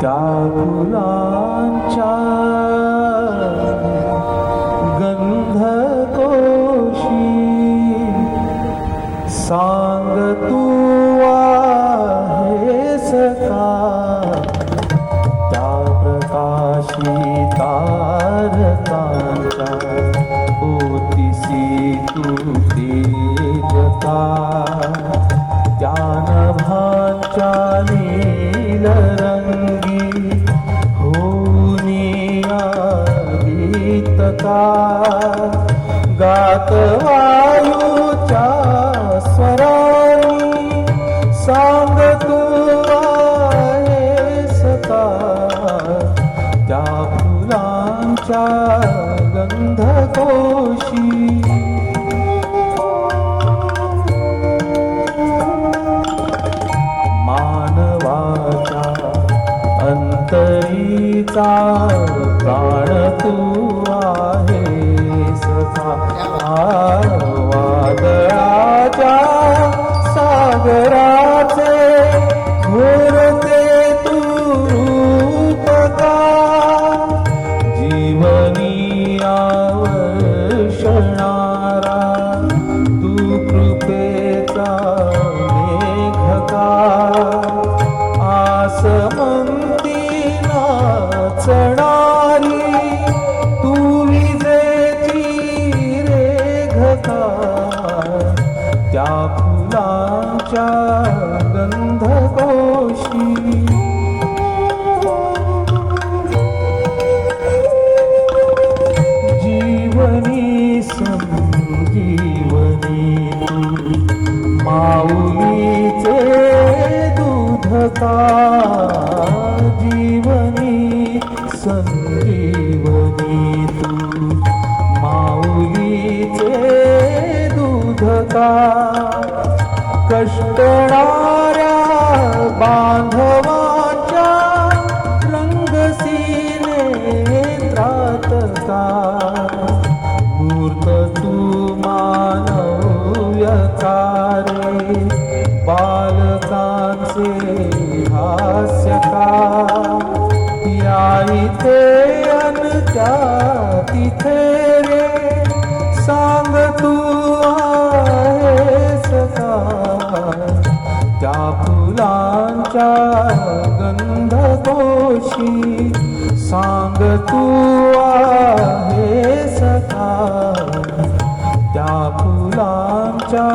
त्या फुलांच्या गंध कोशी सांग तू हे सका गीतका गात वायूच्या स्वरानी सांग आहे आहेस त्या फुलांच्या गंधकोशी. मानवाचा अंतरीचा प्राण तू आहेस का त्या फुलाच्या गंधकोशी. जीवनी संजीवनी माऊलीचे दूधता जपणाऱ्या बांधवाच्या रंगसीने त्रातका मूर्त तू मानव्यकारे बालकांचे हास्यका या इथे अन त्या तिथे फुलांच्या गंधकोशी सांग तू आहे सखा त्या फुलांच्या